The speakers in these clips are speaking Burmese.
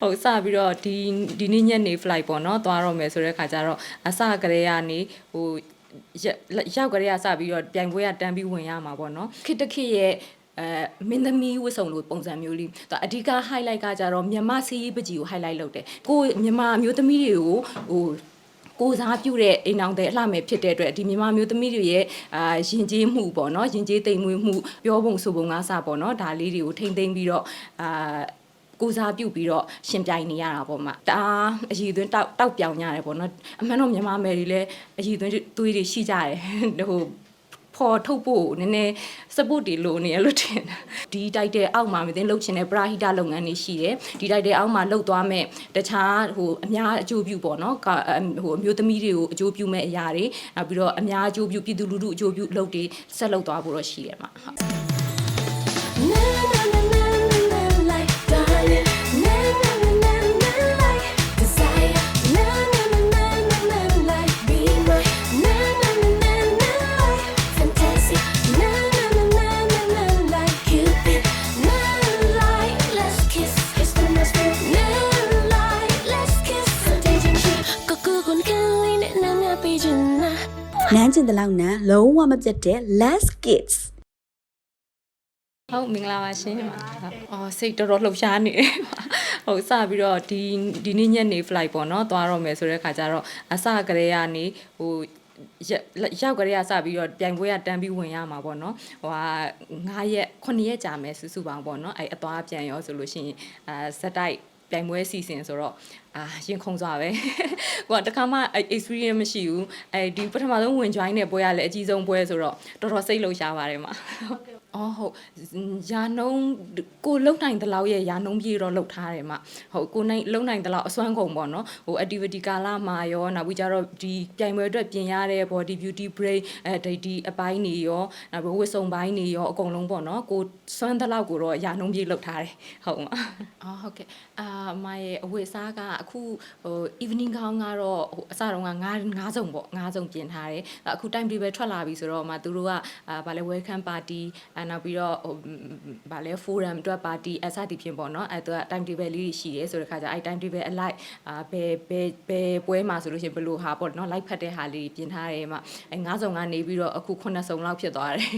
ဟုတ်စပြီးတော့ဒီဒီနေ့ညနေ flight ပေါ့နော်သွားတော့မယ်ဆိုတဲ့ခါကျတော့အစကလေးကနေဟိုရက်ရောက်ကလေးကစပြီးတော့ပြိုင်ပွဲကတန်းပြီးဝင်ရမှာပေါ့နော်ခစ်တခစ်ရဲ့အဲမင်းသမီးဝတ်စုံလိုပုံစံမျိုးလေးသူအဓိက highlight ကကြတော့မြန်မာစီးရီးပကြီးကို highlight လုပ်တယ်ကိုမြန်မာမျိုးသမီးတွေကိုဟိုကိုစားပြုတဲ့အိမ်အောင်တဲ့အလှမယ်ဖြစ်တဲ့အတွက်ဒီမြန်မာမျိုးသမီးတွေရဲ့အာရင်ကျေးမှုပေါ့နော်ရင်ကျေးတိမ်မွေးမှုပြောပုံဆိုပုံကားစပေါ့နော်ဒါလေးတွေကိုထိမ့်သိမ့်ပြီးတော့အာ ကိုစားပြုတ်ပြီးတော့ရှင်ပြိုင်နေရတာပေါ့မှာတအားအည်သွင်းတောက်တောက်ပြောင်ရတယ်ပေါ့နော်အမှန်တော့မြန်မာမယ်တွေလည်းအည်သွင်းသွေးတွေရှိကြတယ်ဟိုဖော်ထုတ်ဖို့နည်းနည်း support တွေလိုနေရလို့ထင်တာဒီတိုက်တဲ့အောက်မှာမသိလှုပ်ချင်တဲ့ပရာဟိတလုပ်ငန်းတွေရှိတယ်ဒီတိုက်တဲ့အောက်မှာလှုပ်သွားမဲ့တခြားဟိုအများအကျိုးပြုပေါ့နော်ကဟိုအမျိုးသမီးတွေကိုအကျိုးပြုမဲ့အရာတွေနောက်ပြီးတော့အများအကျိုးပြုပြည်သူလူထုအကျိုးပြုလုပ်တွေဆက်လုပ်သွားဖို့တော့ရှိတယ်မှာဟုတ် နန်းကျင်တလောက်နန်းလုံးဝမပြတ်တဲ့ last kids ဟုတ်မင်္ဂလာပါရှင်ဟုတ်အော်စိတ်တော်တော်လှုပ်ရှားနေတယ်ဟုတ်စပြီးတော့ဒီဒီနေ့ညနေ flight ပေါ့နော်သွားတော့မယ်ဆိုတဲ့ခါကျတော့အစကလေးကနေဟိုရက်ရောက်ကလေးကစပြီးတော့ပြိုင်ပွဲကတန်းပြီးဝင်ရမှာပေါ့နော်ဟိုဟာ9ရက်9ရက်ကြာမယ်စုစုပေါင်းပေါ့နော်အဲအသွားပြန်ရောဆိုလို့ရှိရင်အာဇက်တိုက် ပြိုင်ပွဲစီစဉ်ဆိုတော့အာရင်ခုန်စွာပဲကိုကတခါမှ experience မရှိဘူးအဲဒီပထမဆုံးဝင် join တဲ့ပွဲကလည်းအကြီးဆုံးပွဲဆိုတော့တော်တော်စိတ်လှုပ်ရှားပါတယ်မှာ အော်ဟုတ်ရာနှုံးကိုလုံနိုင်တဲ့လောက်ရဲ့ရာနှုံးပြေတော့လှုပ်ထားတယ်မှာဟုတ်ကိုနိုင်လုံနိုင်တဲ့လောက်အစွမ်းကုန်ပေါ့နော်ဟို activity ကာလမှာရောနောက်ပြီးကြတော့ဒီပြိုင်ပွဲအတွက်ပြင်ရတဲ့ body beauty break အဲဒီဒီအပိုင်းနေရောနောက်ပြီးဝတ်စုံပိုင်းနေရောအကုန်လုံးပေါ့နော်ကိုစွမ်းတဲ့လောက်ကိုတော့ရာနှုံးပြေလှုပ်ထားတယ်ဟုတ်မှာအော်ဟုတ်ကဲ့အာမရဲ့အဝတ်အစားကအခုဟို evening gown ကတော့ဟိုအစတုန်းက9 9စုံပေါ့9စုံပြင်ထားတယ်အခု time table ထွက်လာပြီဆိုတော့မှသူတို့ကအာဗာလဲ welcome party အဲနောက်ပြီးတော့ဟိုဗာလဲ forum အတွက် party အစသည်ဖြင့်ပေါ့နော်အဲသူက time table လေးရှိရဲဆိုတဲ့ခါကျအဲ time table အလိုက်အာဘယ်ဘယ်ဘယ်ပွဲမှာဆိုလို့ရှိရင်ဘယ်လိုဟာပေါ့နော် live ဖတ်တဲ့ဟာလေးပြင်ထားတယ်မှအဲ9စုံကနေပြီးတော့အခု9စုံလောက်ဖြစ်သွားတယ်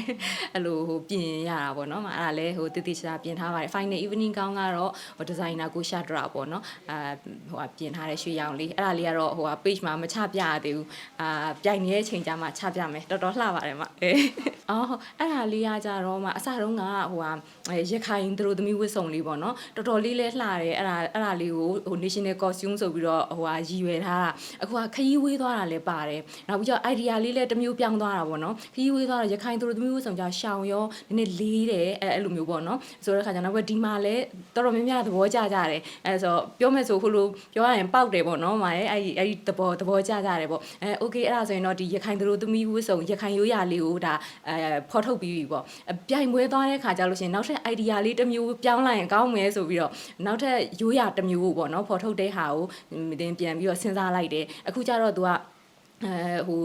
အဲ့လိုဟိုပြင်ရတာပေါ့နော်မှအဲ့ဒါလဲဟိုတည်တည်ချာပြင်ထားပါတယ် final evening gown ကတော့ဟို designer ကိုရှာဒရာပေါ့နော်အာဟိုဟာပြင်ထားတဲ့ရွှေရောင်လေးအဲ့ဒါလေးကတော့ဟိုဟာ page မှာမချပြရသေးဘူးအာပြိုင်နေတဲ့အချိန်ကျမှချပြမယ်တော်တော်လှပါတယ်မအေးအော်အဲ့ဒါလေးကကြတော့မှအစတုန်းကဟိုဟာရခိုင်သူတို့သမီးဝတ်စုံလေးပေါ့နော်တော်တော်လေးလဲလှတယ်အဲ့ဒါအဲ့ဒါလေးကိုဟို national costume ဆိုပြီးတော့ဟိုဟာရည်ရွယ်ထားတာအခုကခရီးဝေးသွားတာလည်းပါတယ်နောက်ပြီးတော့ idea လေးလည်းတစ်မျိုးပြောင်းသွားတာပေါ့နော်ခရီးဝေးသွားတော့ရခိုင်သူတို့သမီးဝတ်စုံကြောင့်ရှောင်ရောနည်းနည်းလေးတယ်အဲ့အဲ့လိုမျိုးပေါ့နော်ဆိုတဲ့ခါကျတော့နောက်ဒီမှာလည်းတော်တော်များများသဘောကျကြတယ်အဲ့ဆိုပြောမယ်ဆိုဟိုလိုပြောရရင်ပေါက်တယ်ပေါ့နော်မာရဲ့အဲ့ဒီအဲ့ဒီသဘောသဘောကျကြတယ်ပေါ့အဲ okay အဲ့ဒါဆိုရင်တော့ဒီရခိုင်သူတို့သမီးဝတ်စုံရခိုင်ရိုးရာလေးကိုဒါအဲဖော်ထုတ်ပြီးပြီပေါ့ပြိုင်ပွဲသွားတဲ့ခါကျလို့ရှိရင်နောက်ထပ် idea လေးတစ်မျိုးပြောင်းလိုက်ရင်ကောင်းမယ်ဆိုပြီးတော့နောက်ထပ်ရိုးရာတစ်မျိုးပေါ့နော်ဖော်ထုတ်တဲ့ဟာကိုတင်ပြန်ပြီးတော့စဉ်းစားလိုက်တယ်အခုကျတော့ तू ကအဲဟို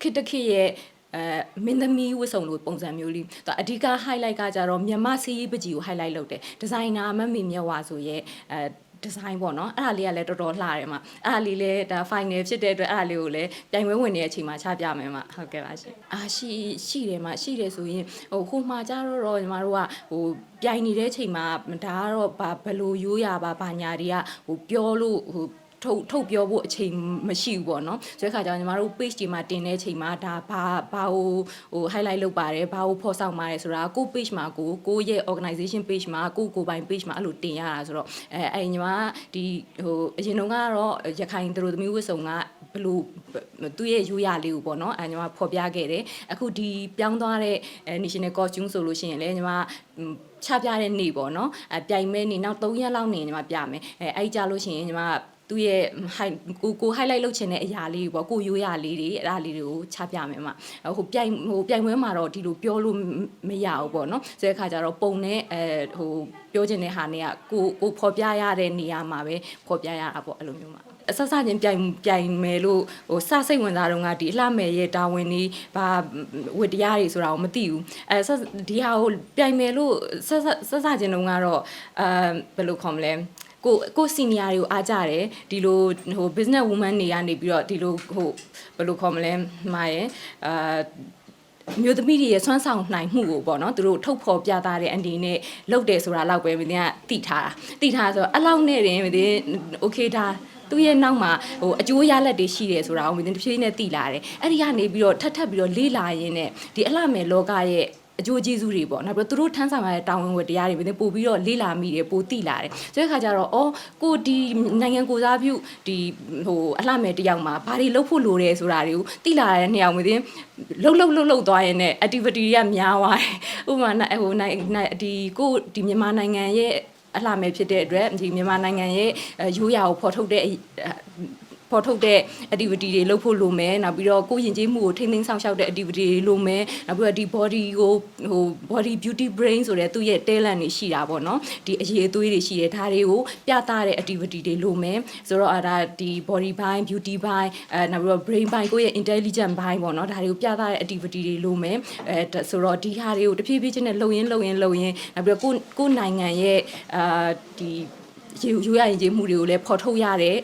ခစ်တခစ်ရဲ့အဲမင်းသမီးဝတ်စုံလိုပုံစံမျိုးလေးသူအဓိက highlight ကကြတော့မြန်မာစီးရီးပကြီးကို highlight လုပ်တယ်ဒီဇိုင်နာမမေမြတ်ဝါဆိုရဲ့အဲ ဒီဇိုင်းပေါ့နော်အဲ့ဒါလေးကလည်းတော်တော်လှတယ်မှာအဲ့ဒါလေးလည်းဒါ final ဖြစ်တဲ့အတွက်အဲ့ဒါလေးကိုလည်းပြိုင်ပွဲဝင်နေတဲ့အချိန်မှာချပြမယ်မှာဟုတ်ကဲ့ပါရှင်အာရှိရှိတယ်မှာရှိတယ်ဆိုရင်ဟိုခိုမှာကြတော့တော့ညီမတို့ကဟိုပြိုင်နေတဲ့အချိန်မှာဒါကတော့ဘာဘလို့ရိုးရပါဘာညာတွေကဟိုပြောလို့ဟို ထုတ်ထုတ်ပြောဖို့အချိန်မရှိဘူးပေါ့နော်ဆိုတဲ့ခါကျတော့ညီမတို့ page တွေမှာတင်တဲ့အချိန်မှာဒါဘာဘာဟိုဟို highlight လုပ်ပါတယ်ဘာကိုဖော်ဆောင်ပါတယ်ဆိုတာကို page မှာကိုကိုရဲ့ organization page မှာကိုကိုပိုင် page မှာအဲ့လိုတင်ရတာဆိုတော့အဲအဲ့ညီမဒီဟိုအရင်တုန်းကတော့ရခိုင်သူတို့သမီးဝစ်စုံကဘလို့သူ့ရဲ့ရိုးရာလေးကိုပေါ့နော်အဲညီမဖော်ပြခဲ့တယ်အခုဒီပြောင်းသွားတဲ့ national costume ဆိုလို့ရှိရင်လည်းညီမချပြတဲ့နေ့ပေါ့နော်အဲပြိုင်မဲ့နေ့နောက်3ရက်လောက်နေညီမပြမယ်အဲအဲ့ကြလို့ရှိရင်ညီမ သူ့ရဲ့ high ကိုကို highlight လုပ်ချင်တဲ့အရာလေးပေါ့ကိုရိုးရာလေးတွေအဲ့ဒါလေးတွေကိုချပြမယ်မှာဟိုပြိုင်ဟိုပြိုင်ပွဲမှာတော့ဒီလိုပြောလို့မရဘူးပေါ့နော်ဆိုတဲ့အခါကျတော့ပုံနဲ့အဲဟိုပြောချင်တဲ့ဟာတွေကကိုကိုဖော်ပြရတဲ့နေရာမှာပဲဖော်ပြရတာပေါ့အဲ့လိုမျိုးမှာအဆက်ဆက်ချင်းပြိုင်ပြိုင်မယ်လို့ဟိုစစိတ်ဝင်စားတော့ကဒီအလှမယ်ရဲ့တာဝန်ကြီးဘာဝတ္တရားတွေဆိုတာကိုမသိဘူးအဲဆက်ဒီဟာကိုပြိုင်မယ်လို့ဆက်ဆက်ဆက်ချင်းတုန်းကတော့အဲဘယ်လိုခေါ်မလဲ ကိုကိုစီနီယာတွေကိုအားကြတယ်ဒီလိုဟို business woman တွေကနေပြီးတော့ဒီလိုဟိုဘယ်လိုခေါ်မလဲမှာရယ်အာမျိုးသမီးတွေရဲ့ဆွမ်းဆောင်နိုင်မှုကိုပေါ့နော်သူတို့ထုတ်ဖော်ပြသတဲ့အန်ဒီနဲ့လုပ်တယ်ဆိုတာတော့ပဲမင်းကတိထားတာတိထားဆိုတော့အဲ့လောက်နဲ့တင်မင်း okay ဒါသူ့ရဲ့နောက်မှာဟိုအကျိုးရလဒ်တွေရှိတယ်ဆိုတာကိုမင်းတစ်ဖြည်းနဲ့သိလာတယ်အဲ့ဒီကနေပြီးတော့ထပ်ထပ်ပြီးတော့လေ့လာရင်းနဲ့ဒီအလှမယ်လောကရဲ့ အကျိုးကျေးဇူးတွေပေါ့နောက်ပြီးတော့သူတို့ထမ်းဆောင်ရတဲ့တာဝန်ဝတ္တရားတွေပြီးပို့ပြီးတော့လေးလာမိတယ်ပိုတိလာတယ်ဆိုတဲ့အခါကျတော့အော်ကိုဒီနိုင်ငံကိုစားပြုဒီဟိုအလှမယ်တယောက်မှာဘာတွေလုပ်ဖို့လိုတယ်ဆိုတာတွေကိုတိလာတဲ့နှစ်ယောက်မသိလှုပ်လှုပ်လှုပ်လှုပ်သွားရင်လည်း activity တွေကများသွားတယ်ဥပမာဟိုနိုင်ဒီကိုဒီမြန်မာနိုင်ငံရဲ့အလှမယ်ဖြစ်တဲ့အတွက်ဒီမြန်မာနိုင်ငံရဲ့ရိုးရာကိုဖော်ထုတ်တဲ့ ဖော်ထုတ်တဲ့ activity တွေလုပ်ဖို့လိုမယ်နောက်ပြီးတော့ကိုယ်ယဉ်ကျေးမှုကိုထိမ့်သိမ်းဆောင်ရှောက်တဲ့ activity တွေလိုမယ်နောက်ပြီးတော့ဒီ body ကိုဟို body beauty brain ဆိုတဲ့သူ့ရဲ့ talent တွေရှိတာပေါ့နော်ဒီအရေးအသွေးတွေရှိတယ်ဒါတွေကိုပြသတဲ့ activity တွေလိုမယ်ဆိုတော့အဲဒါဒီ body ဘိုင်း beauty ဘိုင်းအဲနောက်ပြီးတော့ brain ဘိုင်းကိုယ့်ရဲ့ intelligent ဘိုင်းပေါ့နော်ဒါတွေကိုပြသတဲ့ activity တွေလိုမယ်အဲဆိုတော့ဒီဟာတွေကိုတဖြည်းဖြည်းချင်းနဲ့လှုပ်ရင်းလှုပ်ရင်းလှုပ်ရင်းနောက်ပြီးတော့ကိုကိုနိုင်ငံရဲ့အာဒီ ယူယူရရင်ကျေးမှုတွေကိုလည်းဖော်ထုတ်ရတဲ့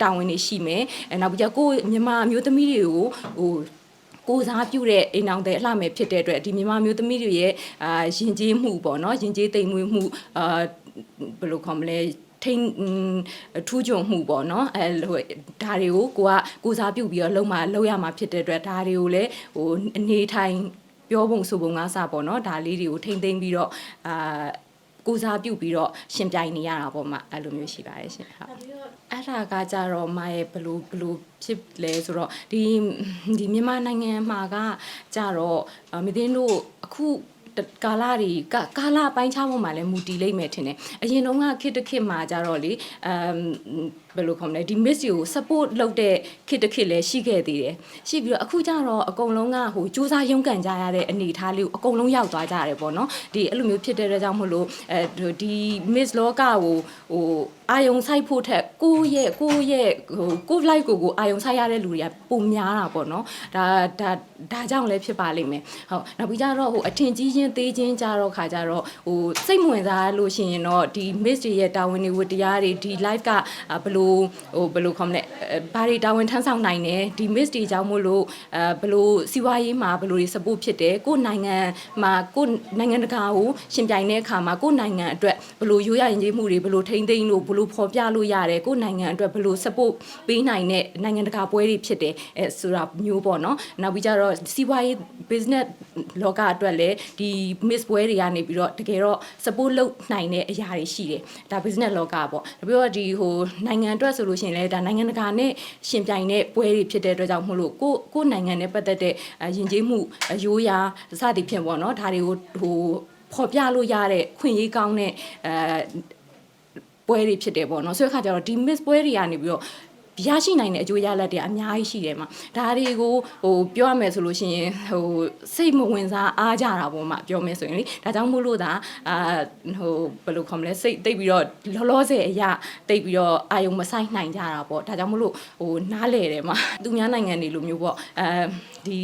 တာဝန်တွေရှိမယ်အဲနောက်ပြီးတော့ကိုမြန်မာမျိုးသမီးတွေကိုဟိုကိုစားပြုတဲ့အိမ်အောင်တဲ့အလှမယ်ဖြစ်တဲ့အတွက်ဒီမြန်မာမျိုးသမီးတွေရဲ့အာရင်ကျေးမှုပေါ့နော်ရင်ကျေးသိမ်မွေးမှုအာဘယ်လိုခေါ်မလဲထိန်ထူးကြုံမှုပေါ့နော်အဲဟိုဒါတွေကိုကိုကကိုစားပြုပြီးတော့လုံမှာလုံရမှာဖြစ်တဲ့အတွက်ဒါတွေကိုလည်းဟိုအနေထိုင်ပြောပုံဆိုပုံကားစပေါ့နော်ဒါလေးတွေကိုထိမ့်သိမ့်ပြီးတော့အာ ကိုစားပြုပြီးတော့ရှင်ပြိုင်နေရတာပေါ့မှအဲ့လိုမျိုးရှိပါတယ်ရှင်ဟုတ်အဲ့ဒါကကြတော့မရဲ့ဘလို့ဘလို့ဖြစ်လဲဆိုတော့ဒီဒီမြန်မာနိုင်ငံမှာကကြတော့မင်းတို့အခု ကာလာတွေကကာလာပိုင်းခြားမှုမှာလည်းမူတည်လိမ့်မယ်ထင်တယ်အရင်တုန်းကခစ်တခစ်မှာကြတော့လေအမ်ဘယ်လိုခေါ်မလဲဒီ miss ကို support လုပ်တဲ့ခစ်တခစ်လည်းရှိခဲ့သေးတယ်ရှိပြီးတော့အခုကျတော့အကုန်လုံးကဟိုစူးစမ်းရုန်းကန်ကြရတဲ့အနေအထားလေးကိုအကုန်လုံးရောက်သွားကြရတယ်ပေါ့နော်ဒီအဲ့လိုမျိုးဖြစ်တဲ့အတွက်ကြောင့်မို့လို့အဲဒီ miss လောကကိုဟို အာယုံဆိုင်ဖို့ထက်ကိုယ့်ရဲ့ကိုယ့်ရဲ့ဟိုကိုယ့် life ကိုကိုအာယုံဆိုင်ရတဲ့လူတွေကပုံများတာပေါ့နော်ဒါဒါဒါကြောင့်လည်းဖြစ်ပါလိမ့်မယ်ဟုတ်နောက်ပြီးကြတော့ဟိုအထင်ကြီးချင်းသေးချင်းကြတော့ခါကြတော့ဟိုစိတ်မဝင်စားလို့ရှိရင်တော့ဒီ miss တွေရဲ့တာဝန်တွေဝတ္တရားတွေဒီ life ကဘလို့ဟိုဘယ်လိုခေါ်မလဲဘာတွေတာဝန်ထမ်းဆောင်နိုင်တယ်ဒီ miss တွေကြောင့်မို့လို့အဲဘလို့စီးပွားရေးမှာဘလို့တွေ support ဖြစ်တယ်ကိုယ်နိုင်ငံမှာကိုယ်နိုင်ငံတကာကိုရှင်ပြိုင်တဲ့အခါမှာကိုယ်နိုင်ငံအတွက်ဘလို့ရိုးရရင်ကြီးမှုတွေဘလို့ထိမ့်သိမ့်လို့ဘလို့ဖော်ပြလို့ရတယ်ကိုယ်နိုင်ငံအတွက်ဘလို့ support ပေးနိုင်တဲ့နိုင်ငံတကာပွဲတွေဖြစ်တယ်အဲဆိုတာမျိုးပေါ့နော်နောက်ပြီးကြတော့စီးပွားရေး business လောကအတွက်လည်းဒီ miss ပွဲတွေကနေပြီးတော့တကယ်တော့ support လုပ်နိုင်တဲ့အရာတွေရှိတယ်ဒါ business လောကပေါ့ပြီးတော့ဒီဟိုနိုင်ငံအတွက်ဆိုလို့ရှိရင်လည်းဒါနိုင်ငံတကာနဲ့ရှင်ပြိုင်တဲ့ပွဲတွေဖြစ်တဲ့အတွက်ကြောင့်မို့လို့ကိုကိုနိုင်ငံနဲ့ပတ်သက်တဲ့ယဉ်ကျေးမှုရိုးရာစသည်ဖြင့်ပေါ့နော်ဒါတွေကိုဟိုဖော်ပြလို့ရတဲ့ခွင့်ရေးကောင်းတဲ့အဲ ပွဲတွေဖြစ်တယ်ပေါ့နော်ဆိုတဲ့အခါကျတော့ဒီ miss ပွဲတွေကနေပြီးတော့ ရရှိနိုင်တဲ့အကျိုးရလဒ်တွေအများကြီးရှိတယ်မှာဒါတွေကိုဟိုပြောရမယ်ဆိုလို့ရှိရင်ဟိုစိတ်မဝင်စားအားကြတာပေါ့မှာပြောမယ်ဆိုရင်လေဒါကြောင့်မို့လို့ဒါအာဟိုဘယ်လိုခေါ်မလဲစိတ်တိတ်ပြီးတော့လောလောဆယ်အရာတိတ်ပြီးတော့အာယုံမဆိုင်နိုင်ကြတာပေါ့ဒါကြောင့်မို့လို့ဟိုနားလေတယ်မှာသူများနိုင်ငံတွေလိုမျိုးပေါ့အဲဒီ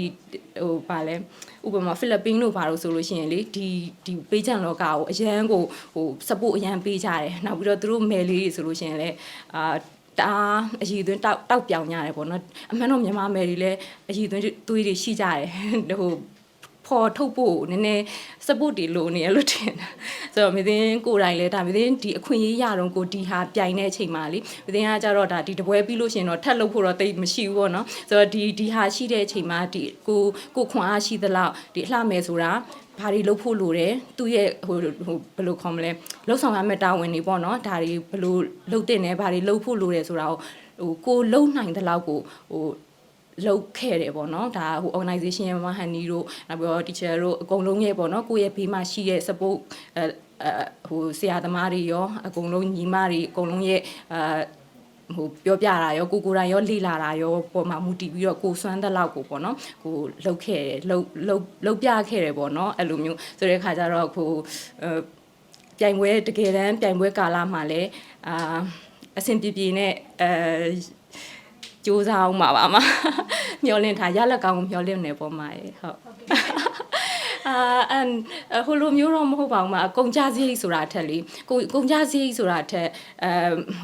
ဟိုဗာလဲဥပမာဖိလစ်ပင်းတို့ဘာလို့ဆိုလို့ရှိရင်လေဒီဒီပေးချန်လောကကိုအရန်ကိုဟို support အရန်ပေးကြတယ်နောက်ပြီးတော့သူတို့မယ်လေးတွေဆိုလို့ရှိရင်လည်းအာ တအားအည်သွင်းတောက်တောက်ပြောင်ကြတယ်ပေါ့နော်အမှန်တော့မြန်မာမယ်တွေလည်းအည်သွင်းသွေးတွေရှိကြတယ်ဟို ဖော်ထုတ်ဖို့နည်းနည်း support တွေလိုနေရလို့ထင်တာဆိုတော့မင်းင်းကိုယ်တိုင်လဲဒါမင်းင်းဒီအခွင့်အရေးရတော့ကိုဒီဟာပြိုင်တဲ့အချိန်မှာလေမင်းင်းကကြတော့ဒါဒီတပွဲပြီးလို့ရှင်တော့ထပ်လုပ်ဖို့တော့တိတ်မရှိဘူးပေါ့နော်ဆိုတော့ဒီဒီဟာရှိတဲ့အချိန်မှာဒီကိုကိုခွန်အားရှိသလောက်ဒီအလှမယ်ဆိုတာဘာတွေလုပ်ဖို့လိုတယ်သူ့ရဲ့ဟိုဟိုဘယ်လိုခေါ်မလဲလှုပ်ဆောင်ရမယ့်တာဝန်တွေပေါ့နော်ဒါတွေဘယ်လိုလုပ်တင်တယ်ဘာတွေလုပ်ဖို့လိုတယ်ဆိုတာကိုဟိုကိုလုံနိုင်တဲ့လောက်ကိုဟို လောက်ခဲ့တယ်ပေါ့နော်ဒါဟို organization ရဲ့မဟန်နီတို့နောက်ပြီးတော့ teacher တို့အကုန်လုံးရဲ့ပေါ့နော်ကိုယ့်ရဲ့ဘေးမှာရှိတဲ့ support အဲဟိုဆရာသမားတွေရောအကုန်လုံးညီမတွေအကုန်လုံးရဲ့အာဟိုပြောပြတာရောကိုကိုယ်တိုင်ရောလေ့လာတာရောပေါ်မှာမူတည်ပြီးတော့ကိုစွမ်းတဲ့လောက်ကိုပေါ့နော်ကိုလှုပ်ခဲ့တယ်လှုပ်လှုပ်လှုပ်ပြခဲ့တယ်ပေါ့နော်အဲ့လိုမျိုးဆိုတဲ့ခါကျတော့ကိုအဲပြိုင်ပွဲတကယ်တမ်းပြိုင်ပွဲကာလမှာလည်းအာအဆင်ပြေပြေနဲ့အဲ စူးစမ်းအောင်ပါပါမမျောလင့်ထားရလက်ကောင်းကိုမျောလင့်နေပေါ်မှာရေဟုတ်အာအန်ဟိုလိုမျိုးတော့မဟုတ်ပါဘူးမအကုန်ကြစရိတ်ဆိုတာအထက်လေကိုအကုန်ကြစရိတ်ဆိုတာအထက်အဲ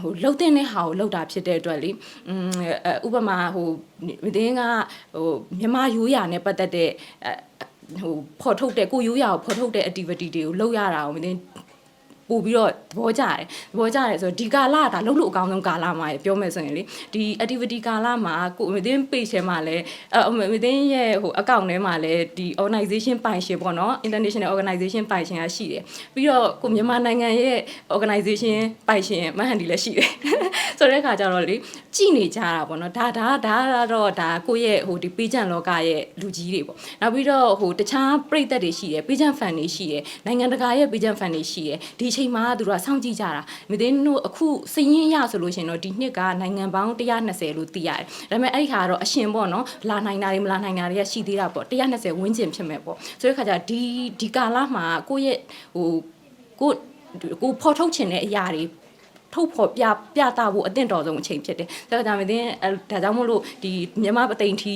ဟိုလှုပ်တဲ့ဟာကိုလှုပ်တာဖြစ်တဲ့အတွက်လေอืมဥပမာဟိုမင်းကဟိုမြမရိုးရာနဲ့ပတ်သက်တဲ့ဟိုဖော်ထုတ်တဲ့ကိုရိုးရာကိုဖော်ထုတ်တဲ့ activity တွေကိုလုပ်ရတာကိုမင်း ပို့ပြီးတော့သဘောကျတယ်သဘောကျတယ်ဆိုတော့ဒီကာလကဒါလှုပ်လို့အကောင်းဆုံးကာလမှာပြောမယ်ဆိုရင်လေဒီ activity ကာလမှာကိုမင်း page ထဲမှာလည်းအမင်းရဲ့ဟို account ထဲမှာလည်းဒီ organization ပိုင်ရှင်ပေါ့နော် international organization ပိုင်ရှင်ကရှိတယ်ပြီးတော့ကိုမြန်မာနိုင်ငံရဲ့ organization ပိုင်ရှင်မဟန်ဒီလည်းရှိတယ်ဆိုတဲ့အခါကျတော့လေကြည်နေကြတာပေါ့နော်ဒါဒါဒါတော့ဒါကိုယ့်ရဲ့ဟိုဒီ page လောကရဲ့လူကြီးတွေပေါ့နောက်ပြီးတော့ဟိုတခြားပြည်သက်တွေရှိတယ် page fan တွေရှိတယ်နိုင်ငံတကာရဲ့ page fan တွေရှိတယ်ဒီအချိန်မှာသူတို့ကစောင့်ကြည့်ကြတာမသိတို့အခုစည်ရင်းရဆိုလို့ရှိရင်တော့ဒီနှစ်ကနိုင်ငံပေါင်း120လို့သိရတယ်ဒါပေမဲ့အဲ့ဒီဟာကတော့အရှင်ပေါ့နော်လာနိုင်တာတွေမလာနိုင်တာတွေကရှိသေးတာပေါ့120ဝန်းကျင်ဖြစ်မဲ့ပေါ့ဆိုတဲ့ခါကျဒီဒီကာလမှာကိုယ့်ရဲ့ဟိုကိုကိုဖော်ထုတ်ချင်တဲ့အရာတွေ ထုတ်ဖော်ပြပြတာဖို့အသင့်တော်ဆုံးအချိန်ဖြစ်တယ်။ဒါကြောင့်မင်းဒါကြောင့်မို့လို့ဒီမြန်မာပသိမ်ထီ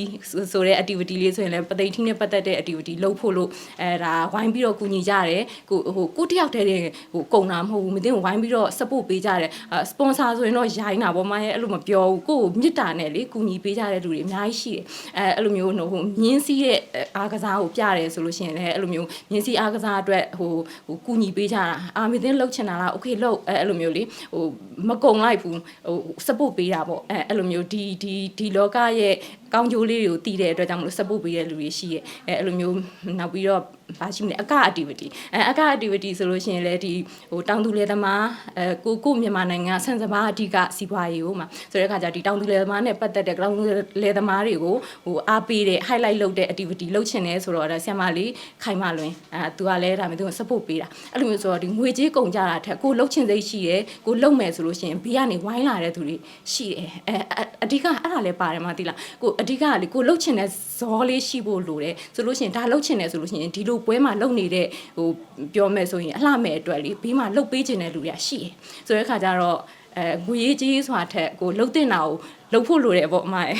ဆိုတဲ့ activity လေးဆိုရင်လည်းပသိမ်ထီနဲ့ပတ်သက်တဲ့ activity လုပ်ဖို့လို့အဲဒါဝိုင်းပြီးတော့ကူညီကြတယ်။ကိုဟိုကိုတယောက်တည်းတဲ့ဟိုကုံတာမဟုတ်ဘူးမင်းဝိုင်းပြီးတော့ support ပေးကြတယ်။ sponsor ဆိုရင်တော့ရိုင်းတာပေါ့မရဲ့အဲ့လိုမပြောဘူး။ကိုကိုမြစ်တာနဲ့လေကူညီပေးကြတဲ့လူတွေအများကြီးရှိတယ်။အဲအဲ့လိုမျိုးဟိုမြင်းစည်းတဲ့အားကစားကိုပြတယ်ဆိုလို့ရှိရင်လည်းအဲ့လိုမျိုးမြင်းစည်းအားကစားအတွက်ဟိုဟိုကူညီပေးကြတာအာမင်းလှုပ်ချင်တာလား okay လှုပ်အဲအဲ့လိုမျိုးလေဟိုမကုံလိုက်ဘူးဟို support ပေးတာပေါ့အဲအဲ့လိုမျိုးဒီဒီဒီလောကရဲ့ကောင်းကျိုးလေးတွေကိုတည်တဲ့အတွက်ကြောင့်မလို့ support ပေးတဲ့လူတွေရှိရဲ့အဲအဲ့လိုမျိုးနောက်ပြီးတော့ဘာရှိမလဲအက activity အဲအက activity ဆိုလို့ရှိရင်လည်းဒီဟိုတောင်သူလယ်သမားအဲကိုကိုမြန်မာနိုင်ငံဆန်စပါးအဓိကစီးပွားရေးကိုမှာဆိုတဲ့အခါကျဒီတောင်သူလယ်သမားနဲ့ပတ်သက်တဲ့တောင်သူလယ်သမားတွေကိုဟိုအားပေးတဲ့ highlight လုပ်တဲ့ activity လုပ်ချင်တယ်ဆိုတော့ဒါဆရာမလေးခိုင်မလွင်အဲသူကလည်းဒါမျိုးသူက support ပေးတာအဲ့လိုမျိုးဆိုတော့ဒီငွေကြေးကုန်ကြတာထက်ကိုလှုပ်ချင်စိတ်ရှိတယ်ကိုလှုပ်မယ်ဆိုလို့ရှိရင်ဘေးကနေဝိုင်းလာတဲ့သူတွေရှိတယ်အဲအဓိကအဲ့ဒါလည်းပါတယ်မသိလားကိုအဓိကကလေကိုလှုပ်ချင်တဲ့ဇောလေးရှိဖို့လိုတယ်ဆိုလို့ရှိရင်ဒါလှုပ်ချင်တယ်ဆိုလို့ရှိရင်ဒီလိုပွဲမှာလှုပ်နေတဲ့ဟိုပြောမယ်ဆိုရင်အလှမဲ့အတွက်လေဘေးမှာလှုပ်ပေးခြင်းတဲ့လူတွေကရှိတယ်ဆိုတဲ့အခါကျတော့အဲငွေရေးကြီးဆိုတာထက်ကိုလှုပ်တင်တာကိုလှုပ်ဖို့လိုတယ်ပေါ့အမရဲ့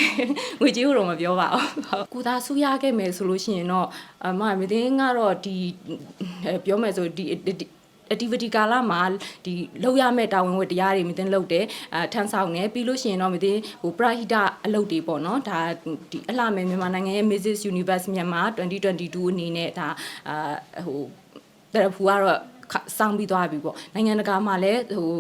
ငွေကြီးကိုတော့မပြောပါဘူးကိုသာဆူရခဲ့မယ်ဆိုလို့ရှိရင်တော့အမမသိန်းကတော့ဒီပြောမယ်ဆိုဒီ activity ကာလမှာဒီလောက်ရမဲ့တာဝန်ဝတ္တရားတွေမသိလုပ်တယ်အဲထမ်းဆောင်တယ်ပြီးလို့ရှိရင်တော့မသိဟိုပရဟိတအလုပ်တွေပေါ့နော်ဒါဒီအလှမဲ့မြန်မာနိုင်ငံရဲ့ Mrs Universe မြန်မာ2022အနေနဲ့ဒါအာဟိုတရဖူကတော့စောင်းပြီးသွားပြီပေါ့နိုင်ငံတကာမှာလည်းဟို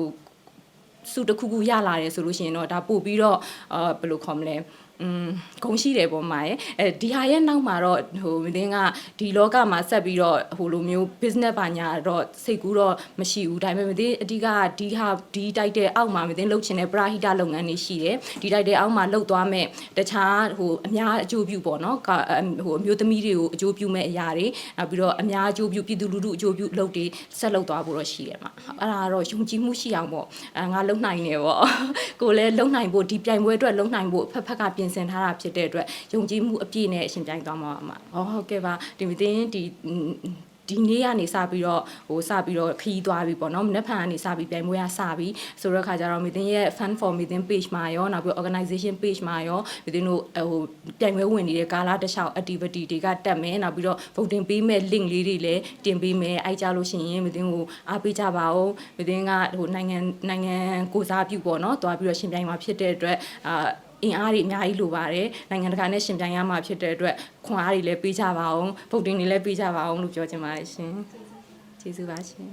စုတစ်ခုခုရလာတယ်ဆိုလို့ရှိရင်တော့ဒါပို့ပြီးတော့အာဘယ်လိုခေါ်မလဲ อืมဂုံရှိတယ်ပေါ့မှာရဲ့အဲဒီဟာရဲ့နောက်မှာတော့ဟိုမင်းကဒီလောကမှာဆက်ပြီးတော့ဟိုလိုမျိုး business ဘာညာတော့စိတ်ကူးတော့မရှိဘူးဒါပေမဲ့မင်းအဓိကဒီဟာဒီတိုက်တဲ့အောက်မှာမင်းလှုပ်ချင်တဲ့ပရာဟိတလုပ်ငန်းတွေရှိတယ်ဒီတိုက်တဲ့အောက်မှာလှုပ်သွားမဲ့တခြားဟိုအများအကျိုးပြုပေါ့နော်ဟိုအမျိုးသမီးတွေကိုအကျိုးပြုမဲ့အရာတွေနောက်ပြီးတော့အများအကျိုးပြုပြည်သူလူထုအကျိုးပြုလုပ်တွေဆက်လုပ်သွားဖို့တော့ရှိတယ်မှာအဲ့ဒါကတော့ယုံကြည်မှုရှိအောင်ပေါ့အဲငါလုံနိုင်တယ်ပေါ့ကိုလည်းလုံနိုင်ဖို့ဒီပြိုင်ပွဲအတွက်လုံနိုင်ဖို့ဖက်ဖက်ကပြင်ဆင်ထားတာဖြစ်တဲ့အတွက်ယုံကြည်မှုအပြည့်နဲ့အရှင်ပြိုင်သွားမှာပါဟောဟုတ်ကဲ့ပါဒီမသိဒီဒီနေ့ကနေစပြီးတော့ဟိုစပြီးတော့ခီးသွားပြီပေါ့နော်မနေ့ဖန်ကနေစပြီးပြိုင်ပွဲကစပြီးဆိုတော့ခါကျတော့မသိရဲ့ fun for within page မှာရောနောက်ပြီး organization page မှာရောမသိတို့ဟိုပြိုင်ပွဲဝင်နေတဲ့ကာလာတစ်လျှောက် activity တွေကတက်မယ်နောက်ပြီးတော့ voting ပေးမဲ့ link လေးတွေလည်းတင်ပေးမယ်အဲကြလို့ရှိရင်မသိဟိုအားပေးကြပါဦးမသိကဟိုနိုင်ငံနိုင်ငံကိုစားပြုပေါ့နော်တွားပြီးတော့ရှင်ပြိုင်မှာဖြစ်တဲ့အတွက်အာ အင်အားတွေအများကြီးလိုပါတယ်နိုင်ငံတကာနဲ့ရှင်ပြိုင်ရမှာဖြစ်တဲ့အတွက်ခွန်အားတွေလည်းပေးကြပါအောင်ဗုဒ္ဓင်းတွေလည်းပေးကြပါအောင်လို့ပြောချင်ပါတယ်ရှင်ကျေးဇူးပါရှင်